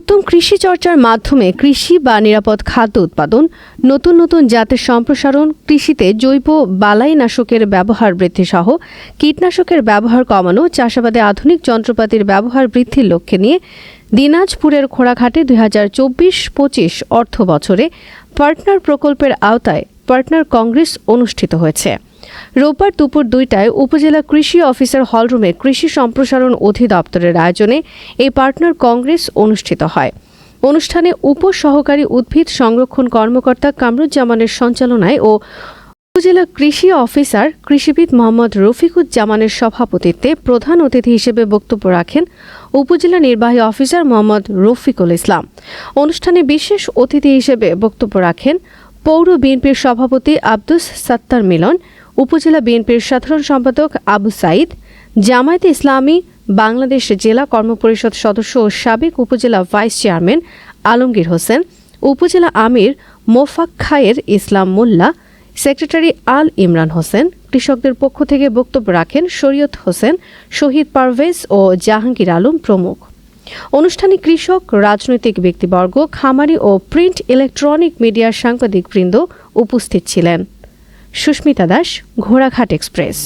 উত্তম কৃষি চর্চার মাধ্যমে কৃষি বা নিরাপদ খাদ্য উৎপাদন, নতুন নতুন জাতের সম্প্রসারণ, কৃষিতে জৈব বালাইনাশকের ব্যবহার বৃদ্ধি সহ কীটনাশকের ব্যবহার কমানো, চাষাবাদে আধুনিক যন্ত্রপাতির ব্যবহার বৃদ্ধির লক্ষ্যে নিয়ে দিনাজপুরের খোড়াঘাটে দুই হাজার চব্বিশ পঁচিশ অর্থ বছরে পার্টনার প্রকল্পের আওতায় পার্টনার কংগ্রেস অনুষ্ঠিত হয়েছে। রোববার দুপুর দুইটায় উপজেলা কৃষি অফিসার হলরুমে কৃষি সম্প্রসারণ অধিদপ্তরের আয়োজনে এই পার্টনার কংগ্রেস অনুষ্ঠিত হয়। অনুষ্ঠানে উপসহকারী উদ্ভিদ সংরক্ষণ কর্মকর্তা কামরুজ্জামানের সঞ্চালনায় ও উপজেলা কৃষি অফিসার কৃষিবিদ মোহাম্মদ রফিকুজ্জামানের সভাপতিত্বে প্রধান অতিথি হিসেবে বক্তব্য রাখেন উপজেলা নির্বাহী অফিসার মোহাম্মদ রফিকুল ইসলাম। অনুষ্ঠানে বিশেষ অতিথি হিসেবে বক্তব্য রাখেন পৌর বিএনপির সভাপতি আব্দুস সাত্তার মিলন, উপজেলা বিএনপির সাধারণ সম্পাদক আবু সাইদ, জামায়াতে ইসলামী, বাংলাদেশ জেলা কর্মপরিষদ সদস্য ও সাবেক উপজেলা ভাইস চেয়ারম্যান আলমগীর হোসেন, উপজেলা আমির মোফাক খায়ের ইসলাম মোল্লা, সেক্রেটারি আল ইমরান হোসেন, কৃষকদের পক্ষ থেকে বক্তব্য রাখেন শরীয়ত হোসেন, শহীদ পারভেজ ও জাহাঙ্গীর আলম প্রমুখ। অনুষ্ঠানে কৃষক, রাজনৈতিক ব্যক্তিবর্গ, খামারি ও প্রিন্ট ইলেকট্রনিক মিডিয়ার সাংবাদিকবৃন্দ উপস্থিত ছিলেন। সুস্মিতা দাস, ঘোড়াঘাট এক্সপ্রেস।